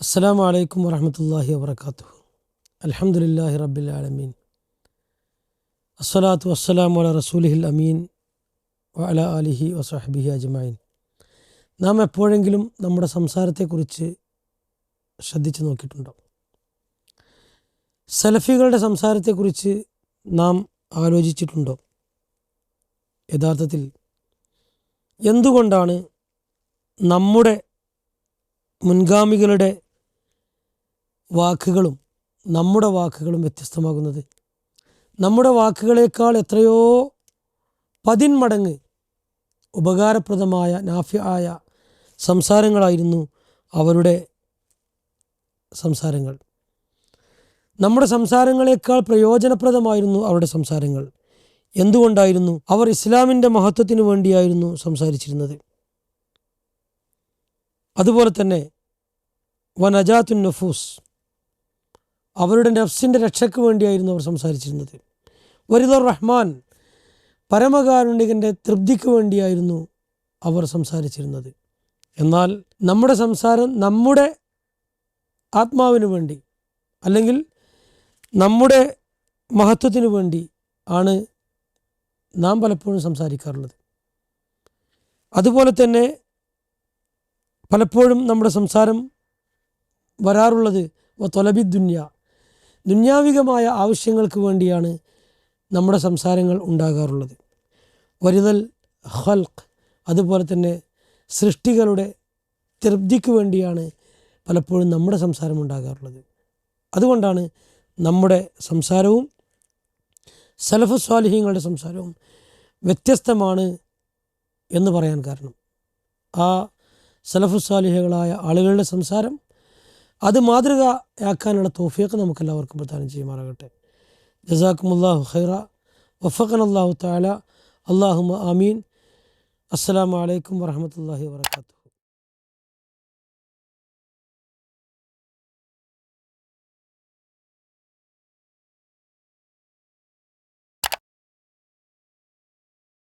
അസ്സാം വലൈക്കും വരഹമത്തല്ലാഹി വാബർക്കാത്തു അലഹമുല്ലാഹി റബ്ബിൽ ആലമീൻ. അസ്സലാത്തു വസ്സലാം വല റസൂലിഹിൽ അമീൻ വല അലിഹി വസാഹബിഹി അജ്മായിൻ നാം എപ്പോഴെങ്കിലും നമ്മുടെ സംസാരത്തെക്കുറിച്ച് ശ്രദ്ധിച്ചു നോക്കിയിട്ടുണ്ടോ? സലഫികളുടെ സംസാരത്തെക്കുറിച്ച് നാം ആലോചിച്ചിട്ടുണ്ടോ? യഥാർത്ഥത്തിൽ എന്തുകൊണ്ടാണ് നമ്മുടെ മുൻഗാമികളുടെ വാക്കുകളും നമ്മുടെ വാക്കുകളും വ്യത്യസ്തമാകുന്നത്. നമ്മുടെ വാക്കുകളേക്കാൾ എത്രയോ പതിന്മടങ്ങ് ഉപകാരപ്രദമായ നാഫ്യ ആയ സംസാരങ്ങളായിരുന്നു അവരുടെ സംസാരങ്ങൾ. നമ്മുടെ സംസാരങ്ങളേക്കാൾ പ്രയോജനപ്രദമായിരുന്നു അവരുടെ സംസാരങ്ങൾ. എന്തുകൊണ്ടായിരുന്നു? അവർ ഇസ്ലാമിന്റെ മഹത്വത്തിനു വേണ്ടിയായിരുന്നു സംസാരിച്ചിരുന്നത്. അതുപോലെ തന്നെ വനജാത്തുൻ നഫൂസ് അവരുടെ നഫ്സിന്റെ രക്ഷയ്ക്ക് വേണ്ടിയായിരുന്നു അവർ സംസാരിച്ചിരുന്നത്. വരിദർ റഹ്മാൻ പരമകാരുണികന്റെ തൃപ്തിക്ക് വേണ്ടിയായിരുന്നു അവർ സംസാരിച്ചിരുന്നത്. എന്നാൽ നമ്മുടെ സംസാരം നമ്മുടെ ആത്മാവിന് വേണ്ടി അല്ലെങ്കിൽ നമ്മുടെ മഹത്വത്തിന് വേണ്ടി ആണ് നാം പലപ്പോഴും സംസാരിക്കാറുള്ളത്. അതുപോലെ തന്നെ പലപ്പോഴും നമ്മുടെ സംസാരം വരാറുള്ളത് തൊലബി ദുന്യ ദുന്യാവികമായ ആവശ്യങ്ങൾക്ക് വേണ്ടിയാണ് നമ്മുടെ സംസാരങ്ങൾ ഉണ്ടാകാറുള്ളത്. വരുതൽ ഹൽക്ക് അതുപോലെ തന്നെ സൃഷ്ടികളുടെ തൃപ്തിക്ക് വേണ്ടിയാണ് പലപ്പോഴും നമ്മുടെ സംസാരം ഉണ്ടാകാറുള്ളത്. അതുകൊണ്ടാണ് നമ്മുടെ സംസാരവും സലഫ് സ്വാലിഹ്യങ്ങളുടെ സംസാരവും വ്യത്യസ്തമാണ് എന്ന് പറയാൻ കാരണം. ആ സലഫ് സ്വാലിഹകളായ ആളുകളുടെ സംസാരം അത് മാതൃകയാക്കാനുള്ള തോഫിയൊക്കെ നമുക്കെല്ലാവർക്കും പ്രദാനം ചെയ്യുമാറാകട്ടെ. ജസാക്കുമുല്ലാഹു ഖൈറ. വഫഖൻ അള്ളാഹു താല അള്ളാഹുമ ആമീൻ. അസ്സലാമു അലൈക്കും വറഹമത്തല്ലാഹി വാത്തു